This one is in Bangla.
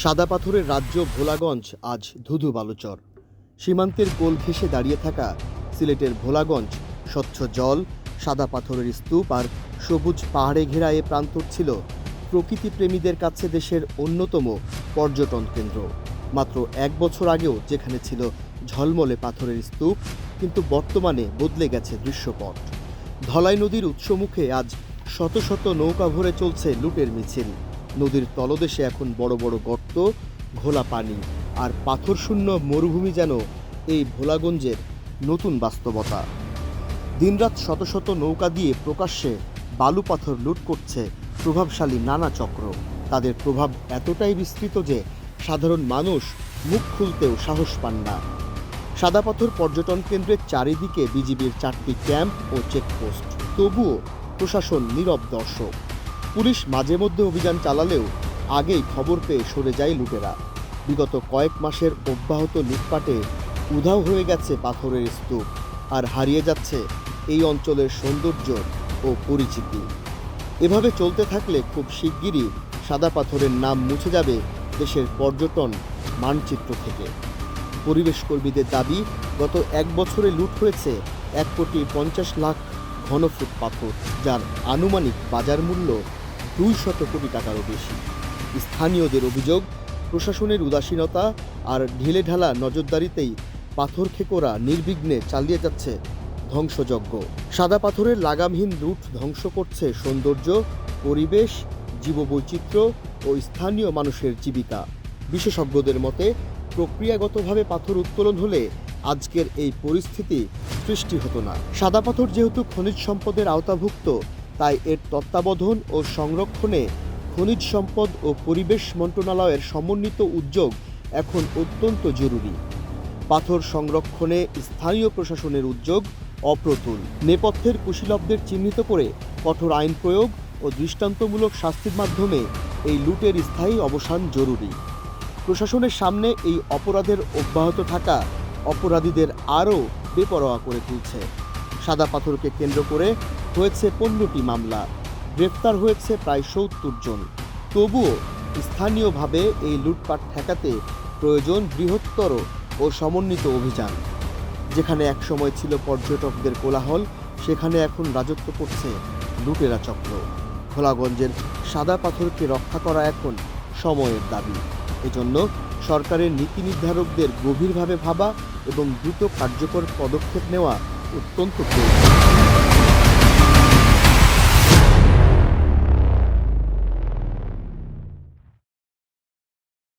সাদা পাথরের রাজ্য ভোলাগঞ্জ আজ ধুধু বালুচর। সীমান্তের কোল ঘেঁষে দাঁড়িয়ে থাকা সিলেটের ভোলাগঞ্জ স্বচ্ছ জল, সাদা পাথরের স্তূপ আর সবুজ পাহাড়ে ঘেরা এ প্রান্তর ছিল প্রকৃতিপ্রেমীদের কাছে দেশের অন্যতম পর্যটন কেন্দ্র। মাত্র এক বছর আগেও যেখানে ছিল ঝলমলে পাথরের স্তূপ, কিন্তু বর্তমানে বদলে গেছে দৃশ্যপট। ধলাই নদীর উৎসমুখে আজ শত শত নৌকা ভরে চলছে লুটের মিছিল। নদীর তলদেশে এখন বড় বড় গর্ত, ঘোলা পানি আর পাথরশূন্য মরুভূমি যেন এই ভোলাগঞ্জের নতুন বাস্তবতা। দিনরাত শত শত নৌকা দিয়ে প্রকাশ্যে বালু পাথর লুট করছে প্রভাবশালী নানা চক্র। তাদের প্রভাব এতটাই বিস্তৃত যে সাধারণ মানুষ মুখ খুলতেও সাহস পান না। সাদা পাথর পর্যটন কেন্দ্রের চারিদিকে বিজিবির চারটি ক্যাম্প ও চেকপোস্ট। তবুও প্রশাসন নীরব দর্শক। পুলিশ মাঝে মধ্যে অভিযান চালালেও আগেই খবর পেয়ে সরে যায় লুটেরা। বিগত কয়েক মাসের অব্যাহত লুটপাটে উধাও হয়ে গেছে পাথরের স্তূপ আর হারিয়ে যাচ্ছে এই অঞ্চলের সৌন্দর্য ও পরিচিতি। এভাবে চলতে থাকলে খুব শিগগিরই সাদা পাথরের নাম মুছে যাবে দেশের পর্যটন মানচিত্র থেকে। পরিবেশ কর্মীদের দাবি, গত এক বছরে লুট হয়েছে এক কোটি পঞ্চাশ লাখ ঘনফুট পাথর, যার আনুমানিক বাজার মূল্য দুই শত কোটি টাকারও বেশি। স্থানীয়দের অভিযোগ, প্রশাসনের উদাসীনতা আর ঢিলে ঢালা নজরদারিতেই পাথর খেকোরা নির্বিঘ্নে চালিয়ে যাচ্ছে ধ্বংসযজ্ঞ। সাদা পাথরের লাগামহীন রুট ধ্বংস করছে সৌন্দর্য, পরিবেশ, জীববৈচিত্র্য ও স্থানীয় মানুষের জীবিকা। বিশেষজ্ঞদের মতে, প্রক্রিয়াগতভাবে পাথর উত্তোলন হলে আজকের এই পরিস্থিতি সৃষ্টি হতো না। সাদা পাথর যেহেতু খনিজ সম্পদের আওতাভুক্ত তাই এর তত্ত্বাবধান ও সংরক্ষণে খনিজ সম্পদ ও পরিবেশ মন্ত্রণালয়ের সমন্বিত উদ্যোগ এখন অত্যন্ত জরুরি। পাথর সংরক্ষণে স্থানীয় প্রশাসনের উদ্যোগ অপ্রতুল। নেপথ্যের কুশীলবদের চিহ্নিত করে কঠোর আইন প্রয়োগ ও দৃষ্টান্তমূলক শাস্তির মাধ্যমে এই লুটের স্থায়ী অবসান জরুরি। প্রশাসনের সামনে এই অপরাধের অব্যাহত থাকা অপরাধীদের আরও বেপরোয়া করে তুলছে। সাদা পাথরকে কেন্দ্র করে হয়েছে পনেরোটি মামলা। গ্রেফতার হয়েছে প্রায় সত্তর জন। তবুও স্থানীয়ভাবে এই লুটপাট ঠেকাতে প্রয়োজন বৃহত্তর ও সমন্বিত অভিযান। যেখানে একসময় ছিল পর্যটকদের কোলাহল, সেখানে এখন রাজত্ব করছে লুটেরা চক্র। ভোলাগঞ্জের সাদা পাথরকে রক্ষা করা এখন সময়ের দাবি। এজন্য সরকারের নীতি নির্ধারকদের গভীরভাবে ভাবা এবং দ্রুত কার্যকর পদক্ষেপ নেওয়া অত্যন্ত প্রয়োজন।